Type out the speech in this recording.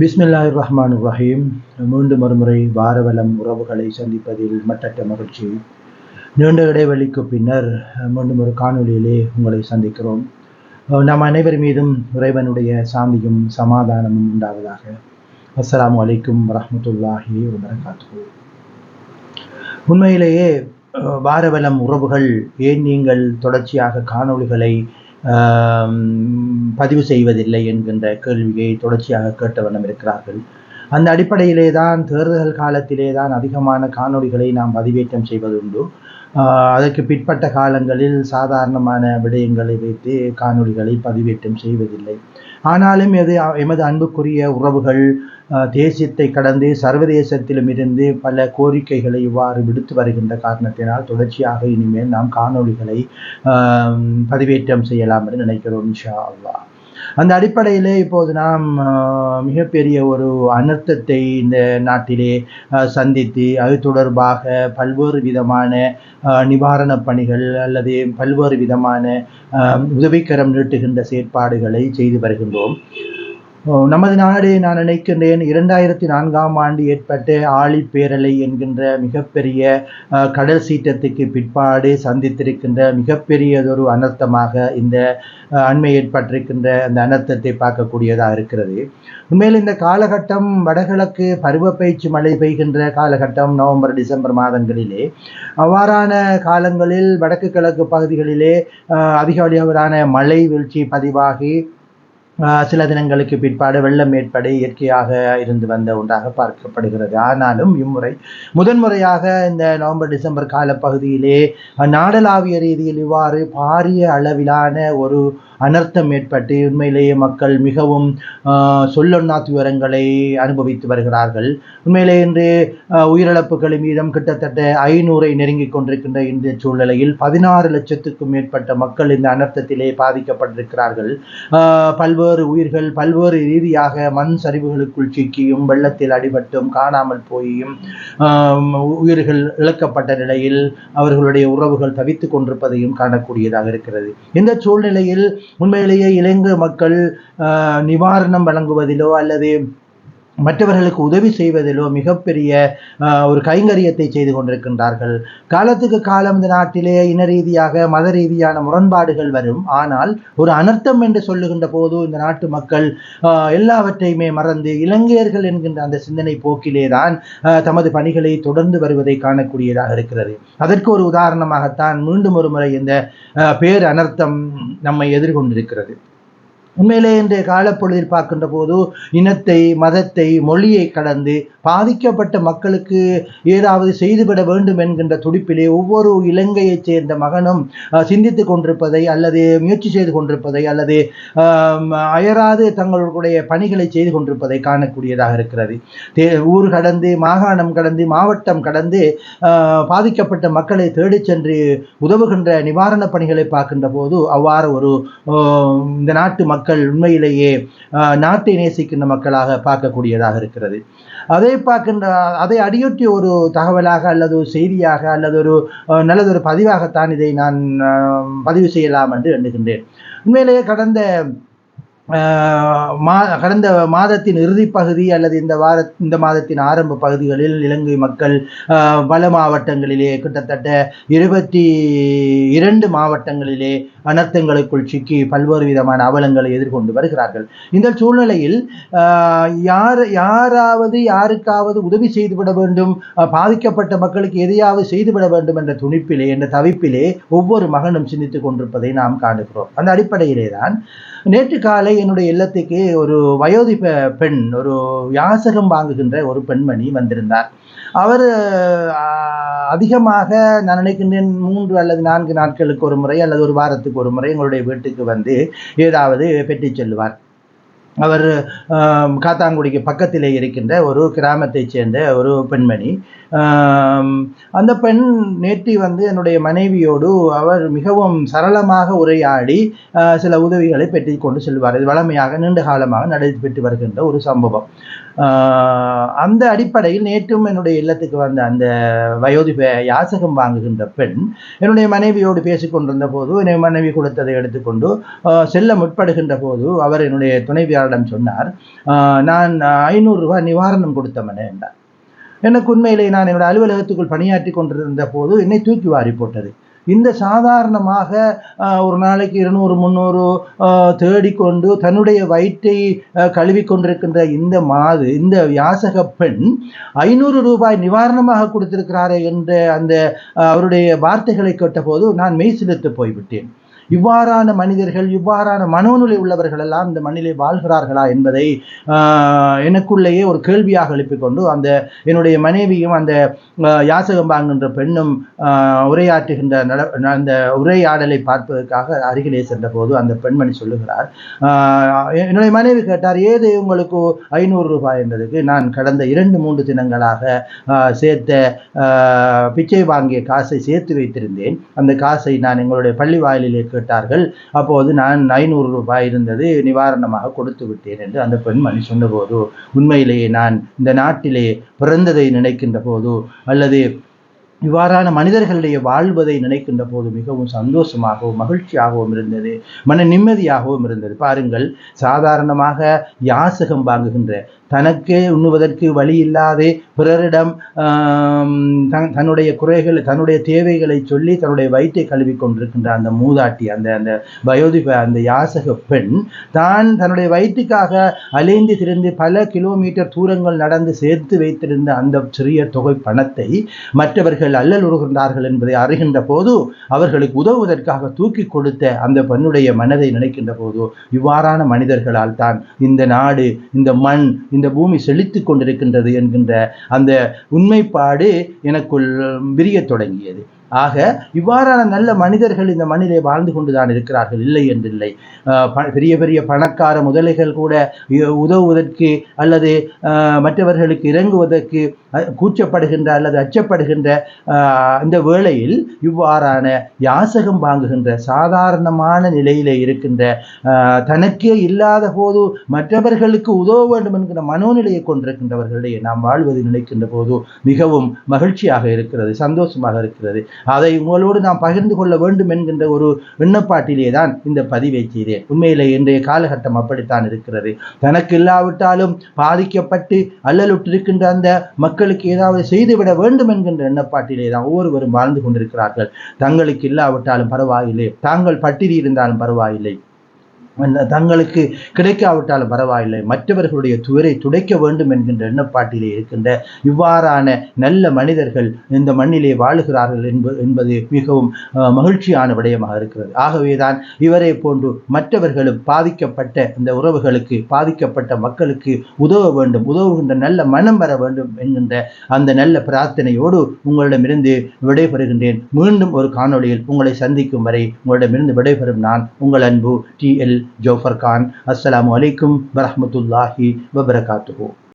பிஸ்மில்லாஹ் ரஹ்மான் ரஹீம் மீண்டும் ஒருமுறை வாரவலம் உறவுகளை சந்திப்பதில் மட்டற்ற மகிழ்ச்சி. நீண்ட இடைவெளிக்கு பின்னர் மீண்டும் ஒரு காணொலியிலே உங்களை சந்திக்கிறோம். நம் அனைவர் மீதும் இறைவனுடைய சாந்தியும் சமாதானமும் உண்டாவதாக. அஸ்லாம் வலைக்கும் வரஹமத்துல்லாஹி வபரகாத்து உண்மையிலேயே வாரவலம் உறவுகள் ஏன் நீங்கள் தொடர்ச்சியாக காணொளிகளை பதிவு செய்வதில்லை என்கின்ற கேள்வியை தொடர்ச்சியாக கேட்ட வண்ணம் இருக்கிறார்கள். அந்த அடிப்படையிலே தான் தேர்தல் காலத்திலே தான் அதிகமான காணொளிகளை நாம் பதிவேற்றம் செய்வதுண்டு அதற்கு பிற்பட்ட காலங்களில் சாதாரணமான விடயங்களை வைத்து காணொளிகளை பதிவேற்றம் செய்வதில்லை. ஆனாலும் எது எமது அன்புக்குரிய உறவுகள் தேசியத்தை கடந்து சர்வதேசத்திலும் இருந்து பல கோரிக்கைகளை இவ்வாறு விடுத்து வருகின்ற காரணத்தினால் தொடர்ச்சியாக இனிமேல் நாம் காணொளிகளை பதிவேற்றம் செய்யலாம் என்று நினைக்கிறோம் இன்ஷா அல்லா அந்த அடிப்படையிலே இப்போது நாம் மிகப்பெரிய ஒரு அனர்த்தத்தை இந்த நாட்டிலே சந்தித்து அது தொடர்பாக பல்வேறு விதமான நிவாரணப் பணிகள் அல்லது பல்வேறு விதமான உதவிக்கரம் நீட்டுகின்ற செயற்பாடுகளை செய்து வருகின்றோம். நமது நாடு நான் நினைக்கின்றேன் இரண்டாயிரத்தி நான்காம் ஆண்டு ஏற்பட்ட ஆழி பேரலை என்கின்ற மிகப்பெரிய கடல் சீற்றத்துக்கு பிற்பாடு சந்தித்திருக்கின்ற மிகப்பெரியதொரு அனர்த்தமாக இந்த அண்மை ஏற்பட்டிருக்கின்ற அந்த அனர்த்தத்தை பார்க்கக்கூடியதாக இருக்கிறது. உண்மையில் இந்த காலகட்டம் வடகிழக்கு பருவப்பயிற்சி மழை பெய்கின்ற காலகட்டம் நவம்பர் டிசம்பர் மாதங்களிலே. அவ்வாறான காலங்களில் வடக்கு கிழக்கு பகுதிகளிலே அதிக அளவிலான மழை வீழ்ச்சி பதிவாகி சில தினங்களுக்கு பிற்பாடு வெள்ளம் ஏற்பட இயற்கையாக இருந்து வந்த ஒன்றாக பார்க்கப்படுகிறது. ஆனாலும் இம்முறை முதன்முறையாக இந்த நவம்பர் டிசம்பர் காலப்பகுதியிலே நாடளாவிய ரீதியில் இவ்வாறு பாரிய அளவிலான ஒரு அனர்த்தம் ஏற்பட்டு உண்மையிலேயே மக்கள் மிகவும் சொல்லொன்னா துயரங்களை அனுபவித்து வருகிறார்கள். உண்மையிலே இன்று உயிரிழப்புகள் மீதம் கிட்டத்தட்ட ஐநூறை நெருங்கிக் கொண்டிருக்கின்ற இந்த சூழ்நிலையில் பதினாறு லட்சத்துக்கும் மேற்பட்ட மக்கள் இந்த அனர்த்தத்திலே பாதிக்கப்பட்டிருக்கிறார்கள். பல்வேறு உயிர்கள் பல்வேறு ரீதியாக மண் சரிவுகளுக்குள் சிக்கியும் வெள்ளத்தில் அடிபட்டும் காணாமல் போயும் உயிர்கள் இழக்கப்பட்ட நிலையில் அவர்களுடைய உறவுகள் தவித்துக் கொண்டிருப்பதையும் காணக்கூடியதாக இருக்கிறது. இந்த சூழ்நிலையில் உண்மையிலேயே இலங்கை மக்கள் நிவாரணம் வழங்குவதிலோ அல்லது மற்றவர்களுக்கு உதவி செய்வதிலோ மிகப்பெரிய ஒரு கைங்கரியத்தை செய்து கொண்டிருக்கின்றார்கள். காலத்துக்கு காலம் இந்த நாட்டிலே இன ரீதியாக மத ரீதியான முரண்பாடுகள் வரும். ஆனால் ஒரு அனர்த்தம் என்று சொல்லுகின்ற போது இந்த நாட்டு மக்கள் எல்லாவற்றையுமே மறந்து இலங்கையர்கள் என்கின்ற அந்த சிந்தனை போக்கிலே தான் தமது பணிகளை தொடர்ந்து வருவதை காணக்கூடியதாக இருக்கிறது. அதற்கு ஒரு உதாரணமாகத்தான் மீண்டும் ஒரு முறை இந்த பேர் அனர்த்தம் நம்மை எதிர்கொண்டிருக்கிறது. உண்மையிலே இன்றைய காலப்பொழுதில் பார்க்கின்ற போது இனத்தை மதத்தை மொழியை கடந்து பாதிக்கப்பட்ட மக்களுக்கு ஏதாவது செய்துவிட வேண்டும் என்கின்ற துடிப்பிலே ஒவ்வொரு இலங்கையைச் சேர்ந்த மகனும் சிந்தித்து கொண்டிருப்பதை அல்லது முயற்சி செய்து கொண்டிருப்பதை அல்லது அயராது தங்களுடைய பணிகளை செய்து கொண்டிருப்பதை காணக்கூடியதாக இருக்கிறது. ஊர் கடந்து மாகாணம் கடந்து மாவட்டம் கடந்து பாதிக்கப்பட்ட மக்களை தேடிச் சென்று உதவுகின்ற நிவாரணப் பணிகளை பார்க்கின்ற போது அவ்வாறு ஒரு இந்த நாட்டு மக்கள் மக்கள் உண்மையிலேயே நாட்டை நேசிக்கின்ற மக்களாக பார்க்கக்கூடியதாக இருக்கிறது. அதை பார்க்கின்ற அதை அடியொட்டி ஒரு தகவலாக அல்லது ஒரு செய்தியாக அல்லது ஒரு நல்லதொரு பதிவாகத்தான் இதை நான் பதிவு செய்யலாம் என்று எண்ணுகின்றேன். உண்மையிலேயே கடந்த மா கடந்த மாதத்தின் இறுதி பகுதி அல்லது இந்த வார இந்த மாதத்தின் ஆரம்ப பகுதிகளில் இலங்கை மக்கள் பல மாவட்டங்களிலே கிட்டத்தட்ட இருபத்தி இரண்டு மாவட்டங்களிலே அனர்த்தங்களுக்குள் சிக்கி பல்வேறு விதமான அவலங்களை எதிர்கொண்டு வருகிறார்கள். இந்த சூழ்நிலையில் யார் யாராவது யாருக்காவது உதவி செய்துவிட வேண்டும் பாதிக்கப்பட்ட மக்களுக்கு எதையாவது செய்துவிட வேண்டும் என்ற துணிப்பிலே என்ற தவிப்பிலே ஒவ்வொரு மகனும் சிந்தித்துக் கொண்டிருப்பதை நாம் காணுகிறோம். அந்த அடிப்படையிலே தான் நேற்று காலை என்னுடைய இல்லத்துக்கு ஒரு வயோதிப பெண் ஒரு யாசகம் வாங்குகின்ற ஒரு பெண்மணி வந்திருந்தார். அவர் அதிகமாக நான் நினைக்கின்றேன் மூன்று அல்லது நான்கு நாட்களுக்கு ஒரு முறை அல்லது ஒரு வாரத்துக்கு ஒரு முறை எங்களுடைய வீட்டுக்கு வந்து ஏதாவது பெற்றுச் செல்வார் அவர் காத்தாங்குடிக்கு பக்கத்திலே இருக்கின்ற ஒரு கிராமத்தைச் சேர்ந்த ஒரு பெண்மணி. அந்த பெண் நேற்று வந்து என்னுடைய மனைவியோடு அவர் மிகவும் சரளமாக உரையாடி சில உதவிகளை பெற்று கொண்டு செல்வார். இது வளமையாக நீண்ட காலமாக நடைபெற்று வருகின்ற ஒரு சம்பவம். அந்த அடிப்படையில் நேற்றும் என்னுடைய இல்லத்துக்கு வந்த அந்த வயோதிப யாசகம் வாங்குகின்ற பெண் என்னுடைய மனைவியோடு பேசிக்கொண்டிருந்த போது என்னுடைய மனைவி கொடுத்ததை எடுத்துக்கொண்டு செல்ல முற்படுகின்ற போது அவர் என்னுடைய துணைவியாரிடம் சொன்னார் நான் ஐநூறு ரூபாய் நிவாரணம் கொடுத்தவனே என்றார். எனக்கு உண்மையிலே நான் என்னோட அலுவலகத்துக்குள் பணியாற்றி கொண்டிருந்த போது என்னை தூக்கி வாரி போட்டது. இந்த சாதாரணமாக ஒரு நாளைக்கு இருநூறு முந்நூறு தேடிக்கொண்டு தன்னுடைய வயிற்றை கழுவி கொண்டிருக்கின்ற இந்த மாது இந்த யாசக பெண் ஐநூறு ரூபாய் நிவாரணமாக கொடுத்திருக்கிறாரே என்ற அந்த அவருடைய வார்த்தைகளை கேட்டபோது நான் மெய் சிலிர்த்து போய்விட்டேன். இவ்வாறான மனிதர்கள் இவ்வாறான மனோநிலை உள்ளவர்கள் எல்லாம் இந்த மண்ணிலே வாழ்கிறார்களா என்பதை எனக்குள்ளேயே ஒரு கேள்வியாக எழுப்பிக்கொண்டு அந்த என்னுடைய மனைவியும் அந்த யாசகம் வாங்குகின்ற பெண்ணும் உரையாற்றுகின்ற நட அந்த உரையாடலை பார்ப்பதற்காக அருகிலே சென்றபோது அந்த பெண்மணி சொல்லுகிறார். என்னுடைய மனைவி கேட்டார் ஏது உங்களுக்கு ஐநூறு ரூபாய் என்பதற்கு? நான் கடந்த இரண்டு மூன்று தினங்களாக சேர்த்த பிச்சை வாங்கிய காசை சேர்த்து வைத்திருந்தேன். அந்த காசை நான் எங்களுடைய பள்ளி வாயிலே கேட்டார்கள். அப்போது நான் ஐநூறு ரூபாய் இருந்தது நிவாரணமாக கொடுத்து விட்டேன் என்று அந்த பெண்மணி சொன்னபோது உண்மையிலேயே நான் இந்த நாட்டிலே பிறந்ததை நினைக்கின்ற போது அல்லது இவ்வாறான மனிதர்களிடையே வாழ்வதை நினைக்கின்ற போது மிகவும் சந்தோஷமாகவும் மகிழ்ச்சியாகவும் இருந்தது மன நிம்மதியாகவும் இருந்தது. பாருங்கள் சாதாரணமாக யாசகம் வாங்குகின்ற தனக்கே உண்ணுவதற்கு வழி இல்லாதே பிறரிடம் தன்னுடைய குறைகள் தன்னுடைய தேவைகளை சொல்லி தன்னுடைய வயிற்றை கழுவி கொண்டிருக்கின்ற அந்த மூதாட்டி அந்த அந்த வயோதிப அந்த யாசக பெண் தான் தன்னுடைய வயிற்றுக்காக அலைந்து திரிந்து பல கிலோமீட்டர் தூரங்கள் நடந்து சேர்த்து வைத்திருந்த அந்த சிறிய தொகை பணத்தை மற்றவர்கள் அல்லல் உருகின்றார்கள் என்பதை அறிகின்ற போது அவர்களுக்கு உதவுவதற்காக தூக்கி கொடுத்த அந்த பெண்ணுடைய மனதை நினைக்கின்ற போது இவ்வாறான மனிதர்களால் தான் இந்த நாடு இந்த மண் இந்த பூமி செழித்துக் கொண்டிருக்கின்றது என்கின்ற அந்த உண்மைப்பாடு எனக்குள் விரிய தொடங்கியது. ஆக இவ்வாறான நல்ல மனிதர்கள் இந்த மண்ணிலே வாழ்ந்து கொண்டுதான் இருக்கிறார்கள். இல்லை என்றில்லை. பெரிய பெரிய பணக்கார முதலைகள் கூட உதவுவதற்கு அல்லது மற்றவர்களுக்கு இறங்குவதற்கு கூச்சப்படுகின்ற அல்லது அச்சப்படுகின்ற இந்த வேளையில் இவ்வாறான யாசகம் வாங்குகின்ற சாதாரணமான நிலையிலே இருக்கின்ற தனக்கே இல்லாத போது மற்றவர்களுக்கு உதவ வேண்டும் என்கிற மனோநிலையை கொண்டிருக்கின்றவர்களிடையே நாம் வாழ்வது நினைக்கின்ற போது மிகவும் மகிழ்ச்சியாக இருக்கிறது சந்தோஷமாக இருக்கிறது. அதை உங்களோடு நாம் பகிர்ந்து கொள்ள வேண்டும் என்கின்ற ஒரு எண்ணப்பாட்டிலே தான் இந்த பதிவை செய்தேன். உண்மையிலே இன்றைய காலகட்டம் அப்படித்தான் இருக்கிறது. தனக்கு இல்லாவிட்டாலும் பாதிக்கப்பட்டு அல்லலுற்றிருக்கின்ற அந்த மக்கள் மக்களுக்கு ஏதாவது செய்துவிட வேண்டும் என்கின்ற எண்ணப்பாட்டிலே தான் ஒவ்வொருவரும் வாழ்ந்து கொண்டிருக்கிறார்கள். தங்களுக்கு இல்லாவிட்டாலும் பரவாயில்லை. தாங்கள் பட்டினி இருந்தாலும் பரவாயில்லை. தங்களுக்கு கிடைக்காவிட்டாலும் பரவாயில்லை. மற்றவர்களுடைய துவரை துடைக்க வேண்டும் என்கின்ற எண்ணப்பாட்டிலே இருக்கின்ற இவ்வாறான நல்ல மனிதர்கள் இந்த மண்ணிலே வாழுகிறார்கள் என்பது என்பது மிகவும் மகிழ்ச்சியான விடயமாக இருக்கிறது. ஆகவேதான் இவரை போன்று மற்றவர்களும் பாதிக்கப்பட்ட இந்த உறவுகளுக்கு பாதிக்கப்பட்ட மக்களுக்கு உதவ வேண்டும் உதவுகின்ற நல்ல மனம் வர வேண்டும் என்கின்ற அந்த நல்ல பிரார்த்தனையோடு உங்களிடமிருந்து விடைபெறுகின்றேன். மீண்டும் ஒரு காணொளியில் உங்களை சந்திக்கும் வரை உங்களிடமிருந்து விடைபெறும் நான் உங்கள் அன்பு டி எல் جوفر خان السلام علیکم ورحمۃ اللہ وبرکاتہ۔